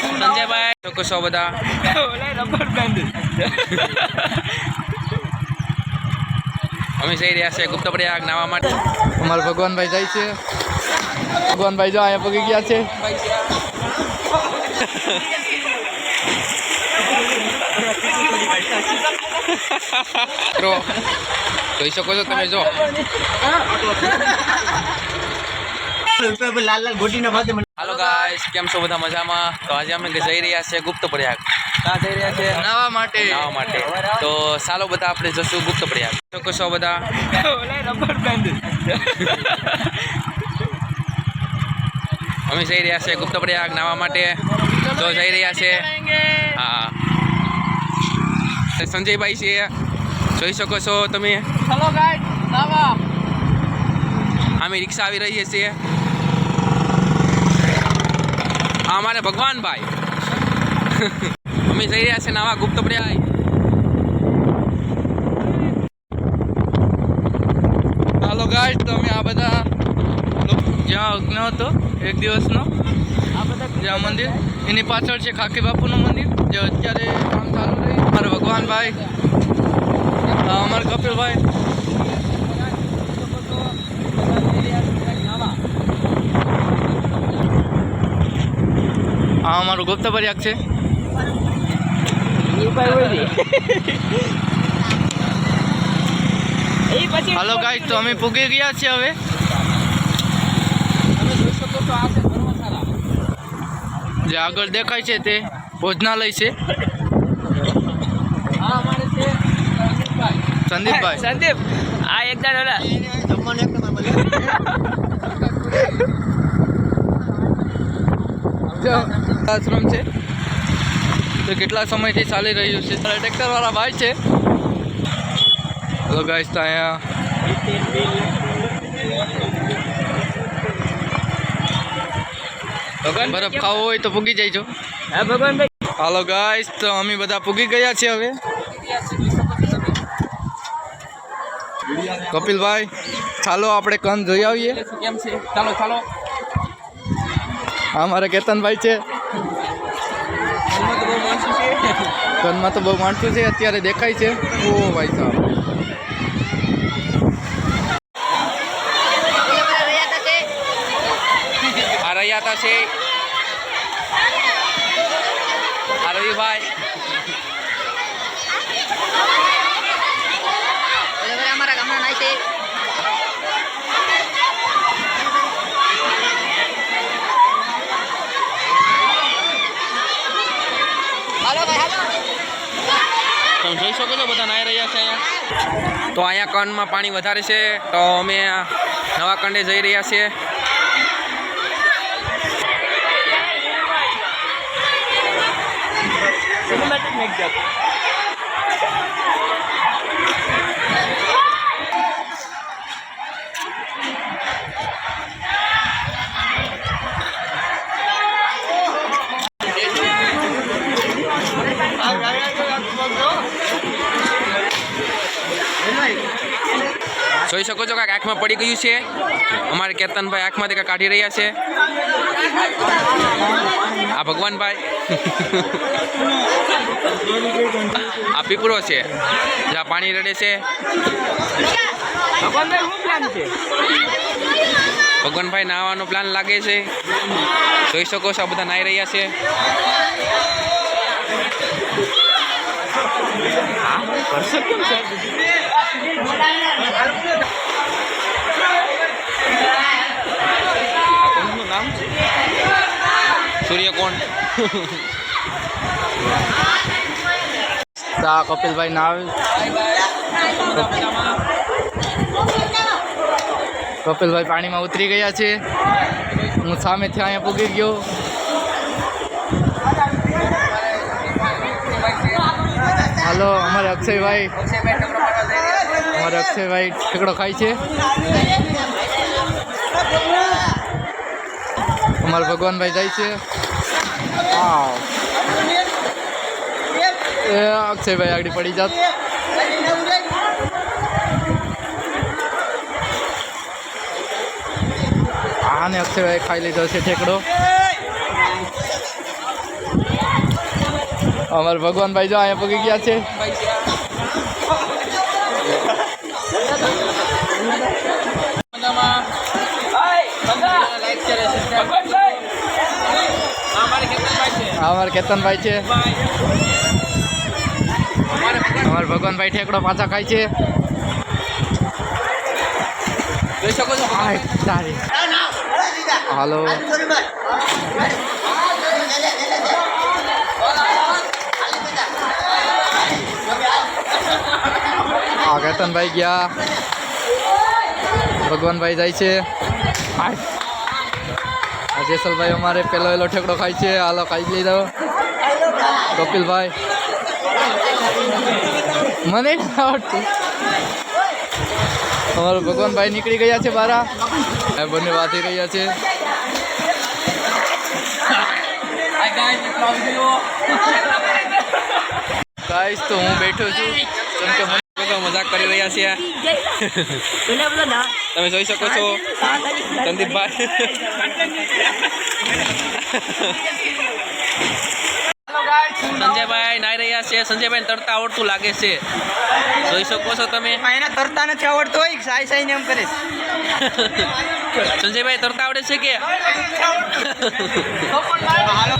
સંજયભાઈ લોકો છો બધા? અમે જઈ રહ્યા છે ગુપ્ત પ્રયાગ નાવા માટે. અમારા ભગવાનભાઈ જાય છે. ભગવાનભાઈ જો અહીંયા પગી ગયા છે. જોઈ શકો છો તમે જો. લાલ લાલ ગોટી ના હાલો ગાઈસ કેમ છો બધા મજામાં? તો આજે અમે જઈ રહ્યા છીએ ગુપ્ત પ્રયાગ ક્યાં જઈ રહ્યા છે નાવા માટે. નાવા માટે. તો ચાલો બધા આપણે જશું ગુપ્ત પ્રયાગ શકો છો બધા. અમે જઈ રહ્યા છીએ ગુપ્ત પ્રયાગ નાવા માટે. તો જઈ રહ્યા છે હા. સંજયભાઈ છે. જોઈ શકો છો તમે. અમે રિક્ષા આવી રહીએ છીએ. અમારે ભગવાનભાઈ. અમે જઈ રહ્યા છે નવા ગુપ્ત પ્રયાગ હાલો ગાય તો અમે આ બધા જ્યાં અગ્ન હતો, એક દિવસનો, જ્યાં મંદિર, એની પાછળ છે ખાકી બાપુનું મંદિર, જે અત્યારે કામ ચાલુ રહ્યું. અમારા ભગવાનભાઈ, આ અમારા કપિલભાઈ આ અમારું ગુપ્ત પ્રયાગ છે? હલો ગાઈડ તો અમે પૂગી ગયા છીએ હવે. જે આગળ દેખાય છે તે ભોજનાલય છે. સંદીપભાઈ. સંદીપ. આ એકદમ ઓલા જમવાનું આશ્રમ છે. તો કેટલા સમયથી ચાલી રહ્યું છે? ટ્રેક્ટરવાળા ભાઈ છે. હલો ગાઈસ તો અહીંયા બરફ ખાવો હોય તો પૂગી જઈજો હા ભગવાનભાઈ હાલો ગાઈસ તો અમે બધા પૂગી ગયા છીએ હવે. કપિલભાઈ ચાલો આપણે કન જોઈ આવીએ. કેમ છે? ચાલો ચાલો. હા મારા કેતનભાઈ છે. કનમાં તો બહુ માણસું છે, અત્યારે દેખાય છે. ઓ ભાઈ સાહેબ. આ છે. આ રવિભાઈ અમારા ગામના નાય છે હાલો ભાઈ હાલો તમે જોઈ શકો છો, બધા નાહી રહ્યા છે અહીંયા. તો અહીંયા કણમાં પાણી વધારે છે, તો અમે નવા કંડે જઈ રહ્યા છીએ. જોઈ શકો છો કાંઈક આંખમાં પડી ગયું છે. અમારે કેતનભાઈ આંખમાંથી કાંઈ કાઢી રહ્યા છે. આ ભગવાનભાઈ. આ પીપળો છે. જ્યાં પાણી રડે છે. ભગવાનભાઈ છે નાહવાનો પ્લાન લાગે છે. જોઈ શકો છો આ બધા નાહી રહ્યા છે. કેમ કોણનું નામ સૂર્યકોણ. તા કપિલભાઈ ના આવે. કપિલભાઈ પાણીમાં ઉતરી ગયા છે. હું સામેથી અહીંયા પૂગી ગયો. હાલો, અમારે અક્ષયભાઈ. અમારે અક્ષયભાઈ ઠેકડો ખાય છે. અમારે ભગવાનભાઈ જાય છે. હા અક્ષયભાઈ આગળ પડી જાત. આને અક્ષયભાઈ ખાઈ લીધો છે ઠેકડો. અમારા ભગવાનભાઈ જો અહીંયા પગી ગયા છે. અમારા કેતનભાઈ છે. અમારે ભગવાનભાઈ ઠેકડો પાછા ખાય છે. જોઈ શકો હાલો. હા કેતનભાઈ ગયા. ભગવાનભાઈ જાય છે. જેસલભાઈ અમારે પેલો એલો ઠેકડો ખાય છે. હાલો ખાઈ લઈ દો કપિલભાઈ. મને આવડતું. અમારો ભગવાનભાઈ નીકળી ગયા છે બારા. બંને વાથી રહ્યા છે. ગાઈસ તો હું બેઠો છું. કેમ કે લોકો મજાક કરી રહ્યા છે તમે જોઈ શકો છો. સંદીપભાઈ. સંજયભાઈ નાઈ રહ્યા છે. સંજયભાઈ તરતા આવડતું લાગે છે. જોઈ શકો છો તમે. એને તરતા નથી આવડતું હોય સાઈ સાઈ ને એમ કરે સંજયભાઈ તરતા આવડે છે કે?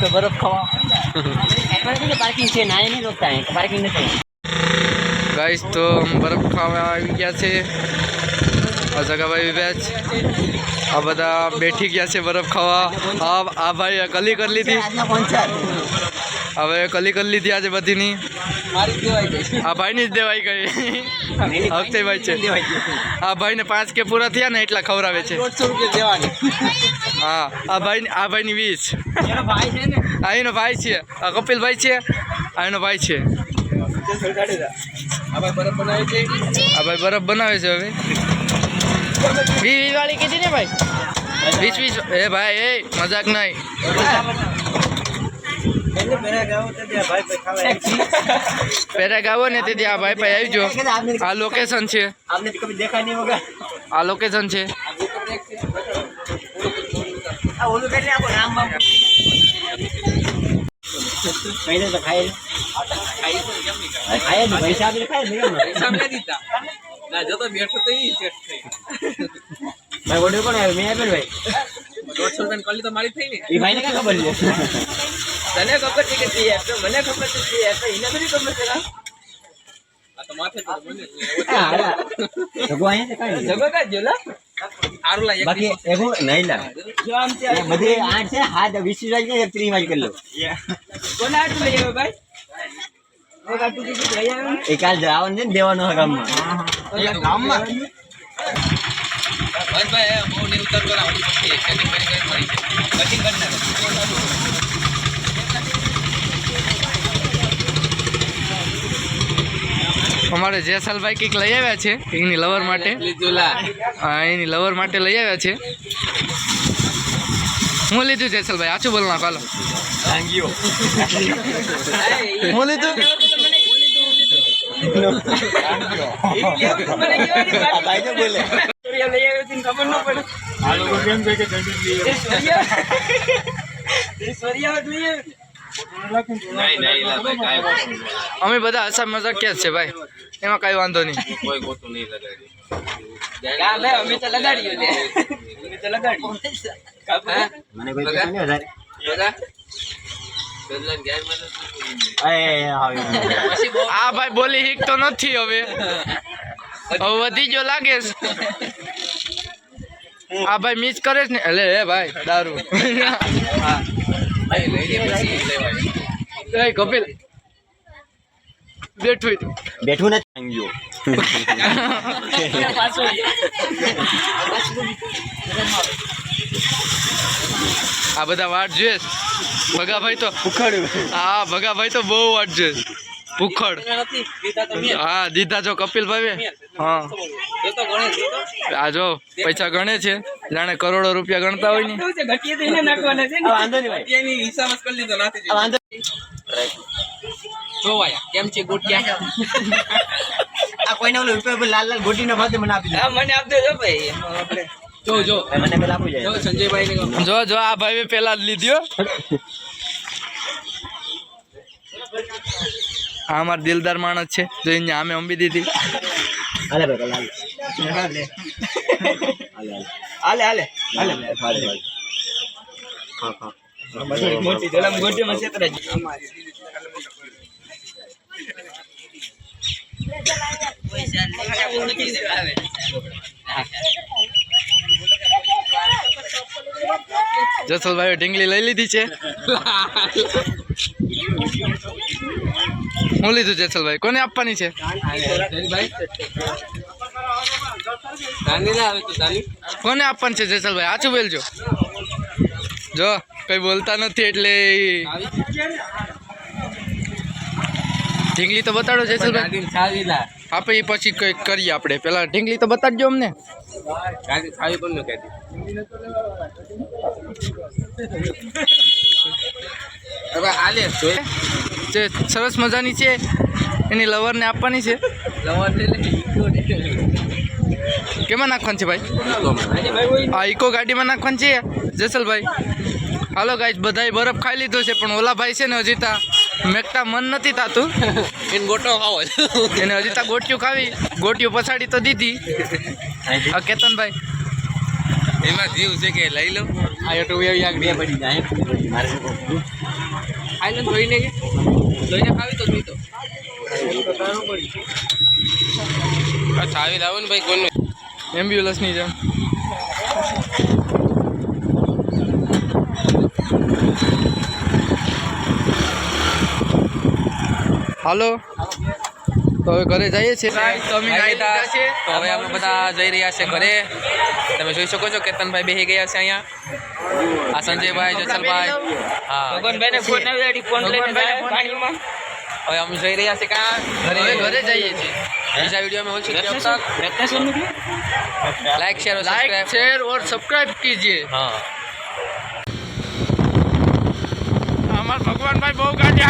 તો બરફ ખાવા. પાર્કિંગ છે નાય નહીં રોકતા પાર્કિંગ નથી. ગાઈસ, તો બરફ ખાવા આવી ગયા છે. આ જગાભાઈ બેચ આ બધા બેઠી ગયા છે બરફ ખાવા. આ આ ભાઈ કલી કરી લીધી. હવે કલી કરી લીધી આજે બધીની. આ ભાઈની જ દેવાઈ ગઈ. હફતે ભાઈ છે. આ ભાઈને પાંચ કે પૂરા થયા ને એટલા ખવડાવે છે. હા, આ ભાઈ, આ ભાઈની વીસ. એનો ભાઈ છે. આ કપિલભાઈ છે. એનો ભાઈ છે. આ ભાઈ બરફ બનાવે છે હવે. વી વી વાળી કીધી ને ભાઈ? વીસ વીસ એ ભાઈ એ મજાક નહીં. પેરા ગાવો ને તેથી ભાઈ ભાઈ આવજો આ લોકેશન છે. આ લોકેશન છે. ખાઈ ઓલું એટલે આપો નામ બામ પહેલે તો ખાય ખાય જ પૈસા આપીને ખાય ને કેમ? સામે દીધા. ના જો તો બેઠો તો ઈ સેટ થઈ ભાઈ ઓર્ડર કોણ આવ્યો મેં આપ્યો ભાઈ. દોઢસો રૂપિયા કલી તો મારી થઈ ને. એ ભાઈને ક્યાં ખબર છે? તને ખબર છે કે તે આપ્યો મને ખબર છે તે આપ્યો એને થોડી ખબર છે આ તો માથે તો મને હા, હા. જગો અહીંયા છે જગો કા જોલા લા. એક બાકી એવું નહીં લા જો આમ છે એ બધી આઠ છે હાથ વીસ એક ત્રીસ વાળી કરી લો. કોને આઠ ભાઈ? એ કાલ જવાનું છે ને દેવાનો હોય ગામમાં. ગામમાં? ભાઈ બહુ નહીં ઉતર કરા હજી પછી કટિંગ કરી કરી કટિંગ કરી નાખો. અમારે જેસલભાઈ કંઈક લઈ આવ્યા છે એની લવર માટે. એની લવર માટે લઈ આવ્યા છે. હું લીધું જેસલભાઈ આછું બોલ નાખો હાલો હું લીધું? અમે બધા હસા મજાક જ છે ભાઈ? એમાં કઈ વાંધો નહીં. કોઈ ગોતું નહીં લગાડી અમે તો લગાડ્યું લે અમે તો લગાડ્યું મને કોઈ પૈસા નહીં વધારે. આ ભાઈ બોલી હિક તો નથી હવે. હવે વધી જો લાગે. આ ભાઈ મિસ કરે છે ને? એટલે હે. ભાઈ દારૂ કપિલ બેઠું બેઠું નથી. આ બધા વાટ જોઈએ ભગાભાઈ તો હા ભગાભાઈ તો બહુ વાટ જોઈએ. ભૂખડ હા દીધા જો કપિલભાઈ હા. આ જો પૈસા ગણે છે. જાણે કરોડો રૂપિયા ગણતા હોય ને. કેમ છે ગોટિયા? આ કોઈને ઓલું ઉપર લાલ લાલ ગોટીનો ભાત મને આપી દે. મને આપજો જો ભાઈ જો જો. મને પેલા આપું જાય. જો સંજયભાઈ ને જો જો આ ભાઈ પેલા લીધ્યો. આ અમાર દિલદાર માણસ છે જો અહીંયા અમે અંબી દીધી. હાલે ભાઈ હાલે હાલે. હાલે હાલે. હાલે હા હા મોટી દલમ ગોટીમાં છેતરે જસલભાઈ ઢીંગલી લઈ લીધી છે. હું લીધું જસલભાઈ? કોને આપવાની છે? કોને આપવાની છે જસલભાઈ? આછું બોલજો. જો, કઈ બોલતા નથી એટલે ઢીંગલી તો બતાડો જસલભાઈ આપે એ પછી કંઈક કરીએ આપણે. પેલા ઢીંગલી તો બતાડજો અમને. જે સરસ મજાની છે એની લવરને આપવાની છે. કેમાં નાખવાની છે ભાઈ? આ ઇકો ગાડીમાં નાખવાની છે? જેસલભાઈ. હાલો ગાઈસ બધાએ બરફ ખાઈ લીધો છે પણ ઓલા ભાઈ છે ને હજી તા મેકતા મન નથી થાતું. એને ગોટો ખાવો એને હજી તા ગોટિયું ખાવી. ગોટિયું પછાડી તો દીધી. આ કેતનભાઈ. એમાં જીવ છે કે લઈ લો. આ તો એવી આગ બે પડી જાય. ખાઈ લો ધોઈને કે. ધોઈને ખાવી તો જોઈ તો. આ લાવો ને ભાઈ કોનું એમ્બ્યુલન્સની જેમ. હાલો. તો હવે ઘરે જઈએ છીએ. તો અમે ગયા છે તો હવે અમે બધા જઈ રહ્યા છે ઘરે. તમે જોઈ શકો છો કેતનભાઈ બેસી ગયા છે અહીંયા. આ સંજયભાઈ જસલભાઈ. હા. ગગનભાઈને ફોન આવી ફોન લઈને પાણીમાં હવે અમે જઈ રહ્યા છે ક્યાં ઘરે ઘરે જઈએ છીએ. બીજા વિડિયો મેં હોશી કબ લાઈક શેર લાઈક શેર ઓર સબસ્ક્રાઇબ કીજીએ હા. અમાર ભગવાનભાઈ બહુ ગાડી